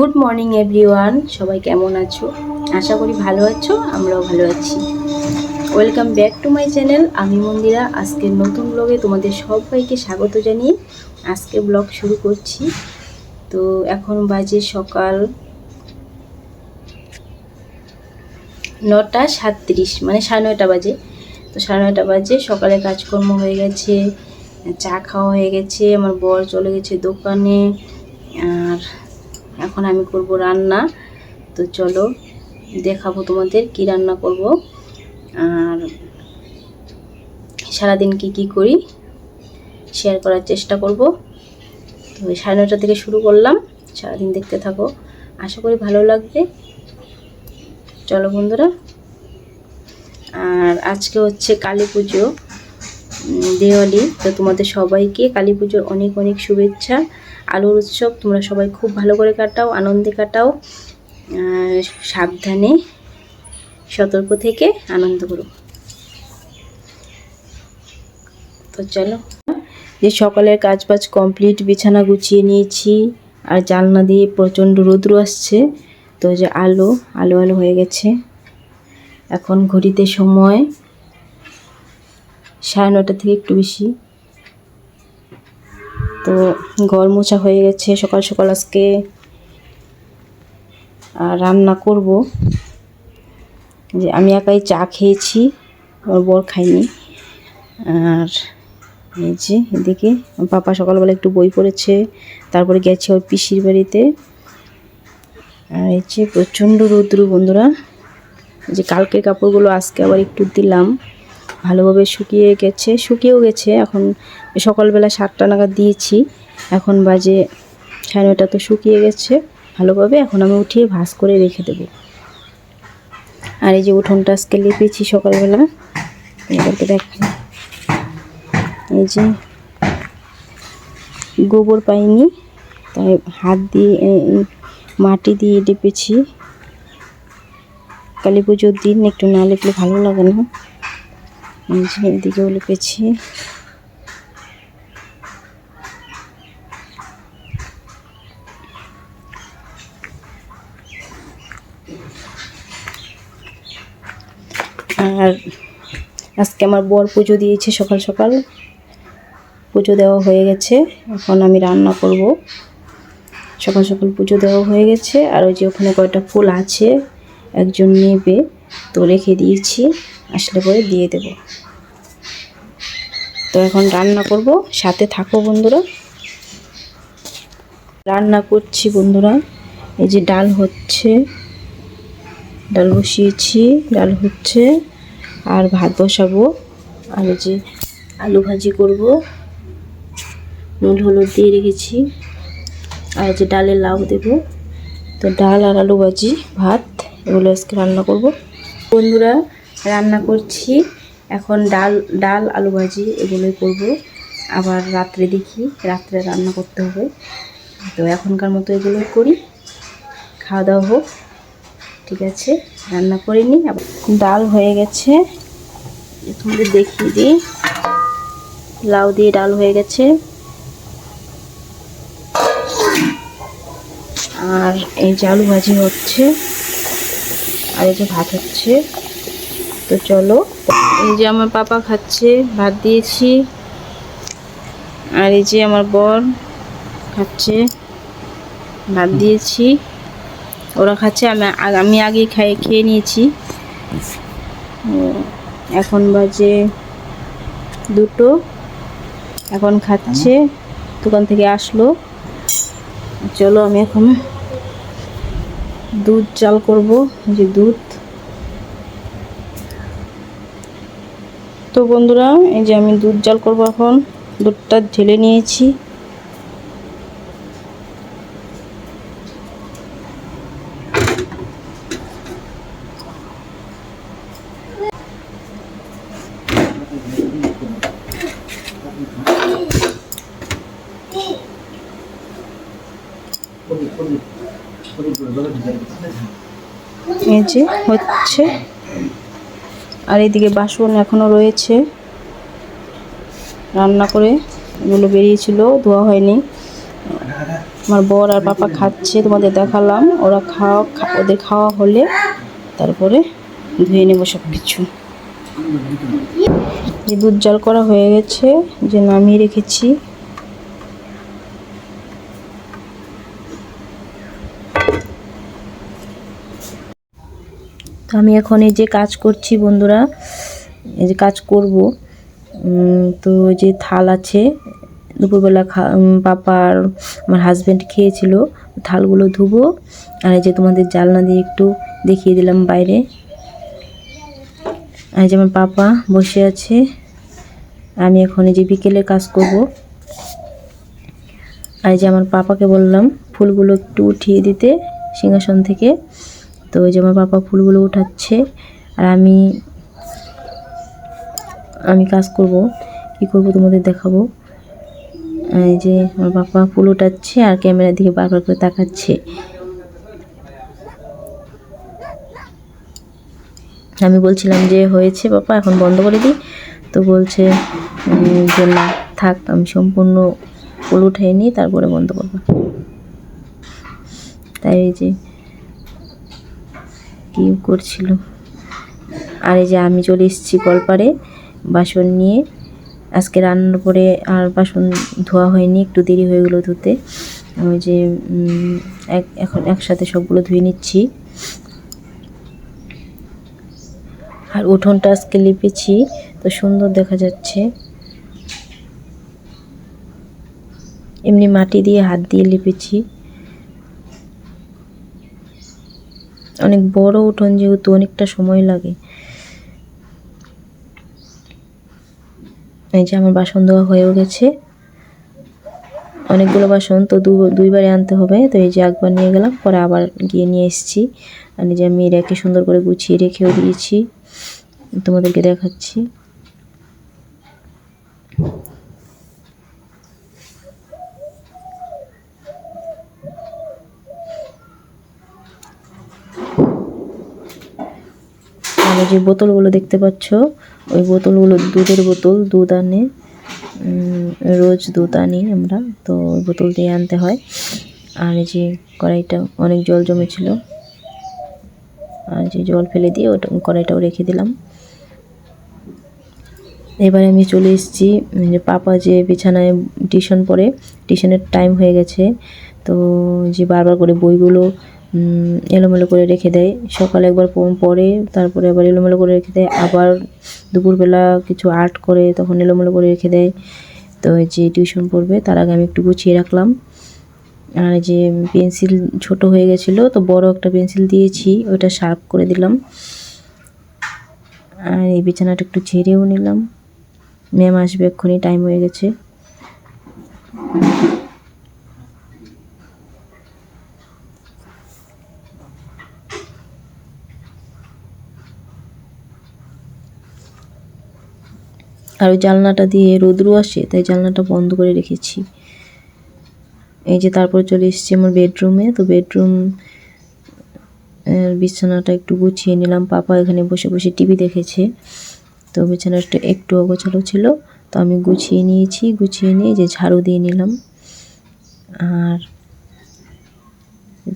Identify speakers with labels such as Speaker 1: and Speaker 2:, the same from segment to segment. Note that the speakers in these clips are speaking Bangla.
Speaker 1: গুড মর্নিং এভরিওয়ান সবাই কেমন আছো? আশা করি ভালো আছো, আমরাও ভালো আছি। Welcome back to my channel আমি মন্দিরা। আজকের নতুন ব্লগে তোমাদের সবাইকে স্বাগত জানিয়ে আজকে ব্লগ শুরু করছি। তো এখন বাজে সকাল নটা সাতত্রিশ মানে সাড়ে নয়টা বাজে। তো সাড়ে নয়টা বাজে, সকালে কাজকর্ম হয়ে গেছে, চা খাওয়া হয়ে গেছে, আমার বর চলে গেছে দোকানে, আর এখন আমি করব রান্না। তো চলো, দেখাবো তোমাদের কি রান্না করব। আর সারাদিন কি কি করি শেয়ার করার চেষ্টা করব। তো সাড়ে নটা থেকে শুরু করলাম, সারাদিন দেখতে থাকো। আশা করি ভালো লাগবে। চলো বন্ধুরা। আর আজকে হচ্ছে কালী পুজো দেওয়ালি। তো তোমাদের সবাইকে কালী পুজোর অনেক অনেক শুভেচ্ছা। আলোর উৎসব, তোমরা সবাই খুব ভালো করে কাটাও, আনন্দে কাটাও সাবধানে সতর্ক থেকে আনন্দ করো। তো চলো, যে সকালের কাজ বাজ কমপ্লিট, বিছানা গুছিয়ে নিয়েছি, আর জানলা দিয়ে প্রচণ্ড রৌদ্র আসছে, তো যে আলো আলো আলো হয়ে গেছে। এখন ঘড়িতে সময় সাড়ে নটা থেকে একটু বেশি। তো ঘর মোছা হয়ে গেছে, সকাল সকাল আজকে আর রান্না করব। যে আমি একাই চা খেয়েছি, আমার বর খাইনি আর এই যে এদিকে পাপা সকালবেলা একটু বই পড়েছে, তারপরে গেছে ওর পিসির বাড়িতে। আর এই যে প্রচণ্ড রৌদ্র বন্ধুরা যে কালকের কাপড়গুলো আজকে আবার একটু দিলাম। ভালোভাবে শুকিয়ে গেছে, শুকিয়েও গেছে। এখন সকালবেলা সাতটা নাগাদ দিয়েছি। এখন বাজে, সাড়ে নটা তো শুকিয়ে গেছে। ভালোভাবে এখন আমি উঠিয়ে ভাঁজ করে রেখে দেবো। আর এই যে উঠোনটা আজকে লেপেছি সকালবেলা এদেরকে দেখাই এই যে গোবর পাইনি, তাই হাত দিয়ে মাটি দিয়ে লেপেছি। কালী পুজোর দিন একটু না লেপলে ভালো লাগে না। এই যে এদিকেও লিখেছি আর আজকে আমার বর পুজো দিয়েছে সকাল সকাল। পুজো দেওয়া হয়ে গেছে। এখন আমি রান্না করব। সকাল সকাল পুজো দেওয়া হয়ে গেছে। আর ওই যে ওখানে কয়টা ফুল আছে, একজন নেবে। তো রেখে দিয়েছি, আসলে পরে দিয়ে দেব। তো এখন রান্না করব, সাথে থাকো বন্ধুরা। রান্না করছি বন্ধুরা, এই যে ডাল হচ্ছে, ডাল বসিয়েছি, ডাল হচ্ছে, আর ভাত বসাবো, আর এই যে আলু ভাজি করব। নুন, হলুদ দিয়ে রেখেছি, আর এই যে ডালে লাউ দেব। তো ডাল আর আলু ভাজি, ভাত, এগুলো আজকে রান্না করব। বন্ধুরা, রান্না করছি। এখন ডাল ডাল, আলু ভাজি এগুলোই করব। আবার রাত্রে দেখি, রাত্রে রান্না করতে হবে। তো এখনকার মতো এগুলোই করি। খাওয়া দাওয়া হোক, ঠিক আছে, রান্না করে নিই। ডাল হয়ে গেছে। তোমাদের দেখিয়ে দিই। লাউ দিয়ে ডাল হয়ে গেছে। আর এই যে আলু ভাজি হচ্ছে। আর এই যে ভাত হচ্ছে। তো চলো, এই যে আমার পাপা খাচ্ছে, ভাত দিয়েছি। আর এই যে আমার বর খাচ্ছে, ভাত দিয়েছি। ওরা খাচ্ছে, আমি আমি আগে খাই, খেয়ে নিয়েছি। এখন বাজে দুটো। এখন খাচ্ছে, দোকান থেকে আসলো। চলো আমি এখন দুধ, চাল করব যে দুধ। তো বন্ধুরা, এই যে আমি দুধ জাল করব এখন। দুধটা ঢেলে নিয়েছি। যে হচ্ছে। আর এইদিকে বাসন এখনও রয়েছে। রান্না করে এগুলো বেরিয়েছিল, ধোয়া হয়নি। আমার বর আর পাপা খাচ্ছে, তোমাদের দেখালাম। ওরা খাওয়া ওদের খাওয়া হলে তারপরে ধুয়ে নেব সব কিছু এই দুধ জাল করা হয়ে গেছে, যে নামিয়ে রেখেছি। তো আমি এখন এই যে কাজ করছি বন্ধুরা, এই যে কাজ করব তো যে থাল আছে, দুপুরবেলা খা পাপা আর আমার হাজব্যান্ড খেয়েছিল, থালগুলো ধুবো, আর এই যে তোমাদের জালনা দিয়ে একটু দেখিয়ে দিলাম বাইরে। আর যে আমার পাপা বসে আছে, আমি এখন এই যে বিকেলে কাজ করব। আর যে আমার পাপাকে বললাম, ফুলগুলো একটু উঠিয়ে দিতে সিংহাসন থেকে। তো ওই যে আমার পাপা ফুলগুলো উঠাচ্ছে, আর আমি আমি কাজ করব। কি করব তোমাদের দেখাবো। এই যে আমার পাপা ফুল উঠাচ্ছে আর ক্যামেরার দিকে বারবার করে তাকাচ্ছে। আমি বলছিলাম যে হয়েছে বাবা, এখন বন্ধ করে দিই। তো বলছে যে না, থাক, আমি সম্পূর্ণ ফুল উঠাই নিই তারপরে বন্ধ করব। তাই এই যে কি করছিল। আর এই যে আমি চলে এসেছি কলপারে, বাসন নিয়ে। আজকে রান্নার পরে আর বাসন ধোয়া হয়নি, একটু দেরি হয়ে গেলো ধুতে। ওই যে এক, এখন একসাথে সবগুলো ধুয়ে নিচ্ছি। আর উঠোনটা আজকে লিপেছি, তো সুন্দর দেখা যাচ্ছে। এমনি মাটি দিয়ে হাত দিয়ে লিপেছি। অনেক বড় উঠোন যেহেতু অনেকটা সময় লাগে। এই যে আমার বাসন ধোয়া হয়েও গেছে। অনেকগুলো বাসন তো দুইবারে আনতে হবে, তো এই যে একবার নিয়ে গেলাম, পরে আবার গিয়ে নিয়ে এসেছি। আর যে আমি রেখে সুন্দর করে গুছিয়ে রেখেও দিয়েছি। তোমাদেরকে দেখাচ্ছি। আর যে বোতলগুলো দেখতে পাচ্ছ, ওই বোতলগুলো দুধের বোতল, দুধ আনে। রোজ দুধ আনি আমরা, তো ওই বোতল দিয়ে আনতে হয়। আর এই যে কড়াইটা, অনেক জল জমেছিল। আর যে জল ফেলে দিয়ে ওটা, কড়াইটাও রেখে দিলাম। এবারে আমি চলে এসেছি পাপা যে বিছানায় টিউশন পড়ে, টিউশনের টাইম হয়ে গেছে। তো যে বারবার করে বইগুলো এলোমেলো করে রেখে দেয়। সকালে একবার প- পড়ে, তারপরে আবার এলোমেলো করে রেখে দেয়। আবার দুপুরবেলা কিছু আর্ট করে তখন এলোমেলো করে রেখে দেয়। তো যে টিউশন পড়বে, তার আগে আমি একটু গুছিয়ে রাখলাম। আর যে পেন্সিল ছোট হয়ে গেছিল, তো বড় একটা পেন্সিল দিয়েছি ওটা শার্প করে দিলাম। আর এই বিছানাটা একটু ঝেড়েও নিলাম। ম্যাম আসবে এক্ষুনি টাইম হয়ে গেছে। আর ওই জানলাটা দিয়ে রোদ্রু আসে, তাই জানলাটা বন্ধ করে রেখেছি। এই যে তারপর চলে এসেছি আমার বেডরুমে, তো বেডরুম বিছানাটা একটু গুছিয়ে নিলাম। পাপা এখানে বসে বসে টিভি দেখেছে, তো বিছানাটা একটু অগোছালো ছিল, তো আমি গুছিয়ে নিয়েছি, গুছিয়ে নিয়ে যে ঝাড়ু দিয়ে নিলাম। আর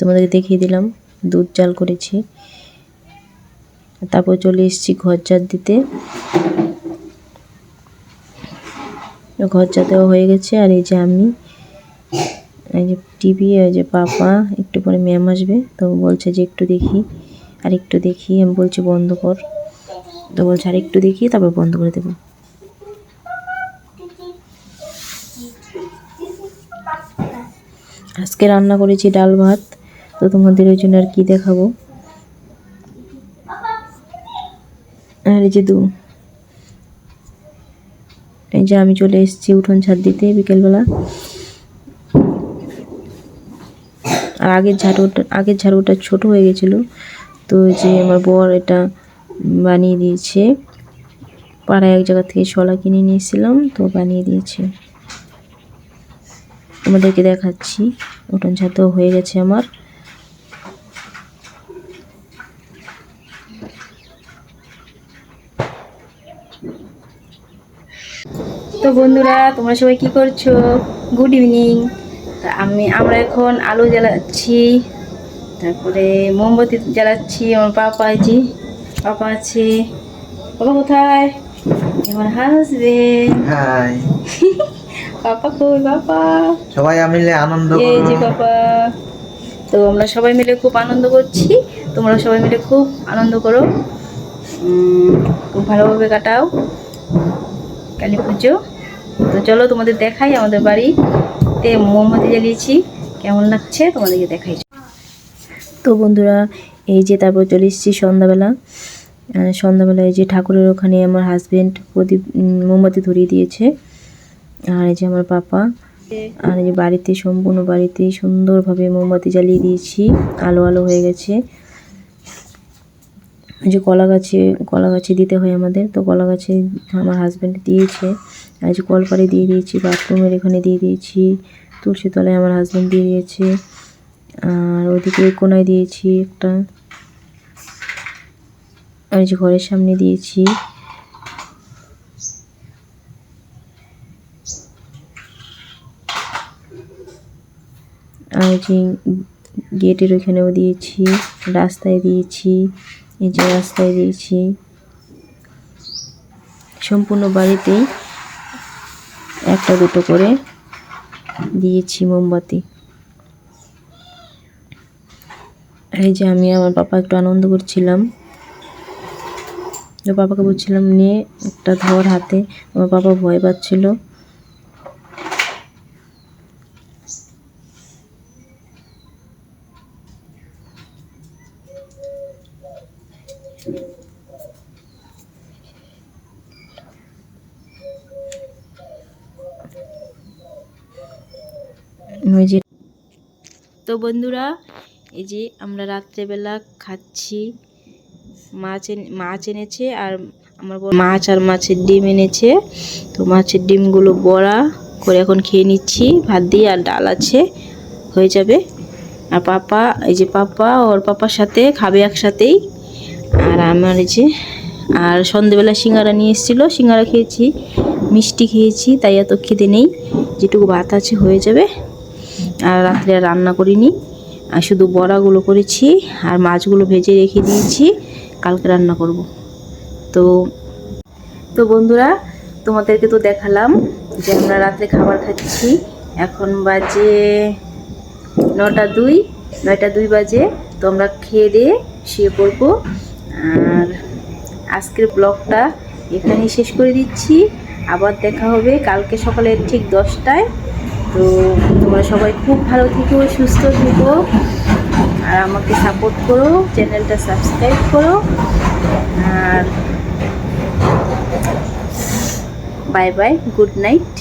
Speaker 1: তোমাদেরকে দেখিয়ে দিলাম, দুধ জাল করেছি। তারপর চলে এসেছি ঘর দিতে। ঘর দেওয়া হয়ে গেছে। আর এই যে আমি, এই যে টিভি এই যে পাপা, একটু পরে ম্যাম আসবে। তো বলছে যে একটু দেখি, আর একটু দেখি, আমি বলছি বন্ধ কর। তো বলছে আর একটু দেখি, তারপর বন্ধ করে দেবো। আজকে রান্না করেছি ডাল ভাত। তো তোমাদের ওই জন্য আর কি দেখাবো? আর এই যে দু এই যে আমি চলে এসেছি উঠোন ছাদ দিতে বিকেলবেলা। আর আগের ঝাড়ুটা আগের ঝাড়ুটা ছোট হয়ে গেছিল। তো যে আমার বর এটা বানিয়ে দিয়েছে। পাড়ায় এক জায়গা থেকে শলা কিনে নিয়েছিলাম, তো বানিয়ে দিয়েছে। তোমাদেরকে দেখাচ্ছি, উঠোন ছাদও হয়ে গেছে আমার। তো বন্ধুরা তোমরা সবাই কি করছ? গুড ইভিনিং আমি আমরা এখন আলু জ্বালাচ্ছি তারপরে মোমবাতি জ্বালাচ্ছি আমার পাপা আছে পাপা আছে। পাপা কোথায়? আমার হাসবেন্ড
Speaker 2: হাই।
Speaker 1: পাপা কই পাপা?
Speaker 2: সবাই মিলে আনন্দ
Speaker 1: এই যে পাপা। তো আমরা সবাই মিলে খুব আনন্দ করছি। তোমরা সবাই মিলে খুব আনন্দ করো। খুব ভালোভাবে কাটাও। কালী পুজো। তো চলো তোমাদের দেখাই আমাদের বাড়িতে মোমবাতি জ্বালিয়েছি। কেমন লাগছে তোমাদেরকে দেখাই? তো বন্ধুরা, এই যে তারপর চলে এসেছি সন্ধ্যাবেলা। সন্ধ্যাবেলা এই যে ঠাকুরের ওখানে আমার হাজবেন্ড প্রদীপ মোমবাতি ধরিয়ে দিয়েছে। আর এই যে আমার পাপা। আর এই যে বাড়িতে, সম্পূর্ণ বাড়িতে সুন্দরভাবে মোমবাতি জ্বালিয়ে দিয়েছি। আলো আলো হয়ে গেছে। যে কলা গাছে কলা গাছে দিতে হয় আমাদের। তো কলা গাছে আমার হাজব্যান্ড দিয়েছে। আর যে কলপাড়ে দিয়ে দিয়েছি বাথরুমের এখানে দিয়ে দিয়েছি, তুলসী তলায় আমার হাজব্যান্ড দিয়ে দিয়েছে। আর ওদিকে কোনায় দিয়েছি একটা। আর যে ঘরের সামনে দিয়েছি। আর যে গেটের ওখানেও দিয়েছি, রাস্তায় দিয়েছি। এই যে রাস্তায় দিয়েছি সম্পূর্ণ বাড়িতেই একটা দুটো করে দিয়েছি মোমবাতি। এই যে আমি আমার পাপা একটু আনন্দ করছিলাম। তো বলছিলাম নিয়ে একটা ধর হাতে। আমার পাপা ভয় পাচ্ছিল। যে তো বন্ধুরা, এই যে আমরা রাত্রেবেলা খাচ্ছি, মাছ মাছ এনেছে আর আমার মাছ আর মাছের ডিম এনেছে। তো মাছের ডিমগুলো বড়া করে এখন খেয়ে নিচ্ছি, ভাত দিয়ে আর ডাল আছে, হয়ে যাবে। আর পাপা, এই যে পাপা, ওর পাপার সাথে খাবে একসাথেই। আর আমার এই যে, আর সন্ধেবেলা সিঙ্গারা নিয়ে এসেছিল, সিঙ্গারা খেয়েছি, মিষ্টি খেয়েছি, তাই এত খিদে নেই, যেটুকু ভাত আছে হয়ে যাবে। আর রাত্রে রান্না করিনি। আর শুধু বড়াগুলো করেছি আর মাছগুলো ভেজে রেখে দিয়েছি। কালকে রান্না করব। তো তো বন্ধুরা, তোমাদেরকে তো দেখালাম যে আমরা রাত্রে খাবার খাচ্ছি। এখন বাজে নটা দুই, নয়টা দুই বাজে। তো আমরা খেয়ে দিয়ে শুয়ে পড়ব। আর আজকের ব্লগটা এখানেই শেষ করে দিচ্ছি। আবার দেখা হবে কালকে সকালে ঠিক দশটায়। তো তোমরা সবাই খুব ভালো থেকো, সুস্থ থেকো। আর আমাকে সাপোর্ট করো চ্যানেলটা সাবস্ক্রাইব করো। আর বাই বাই গুড নাইট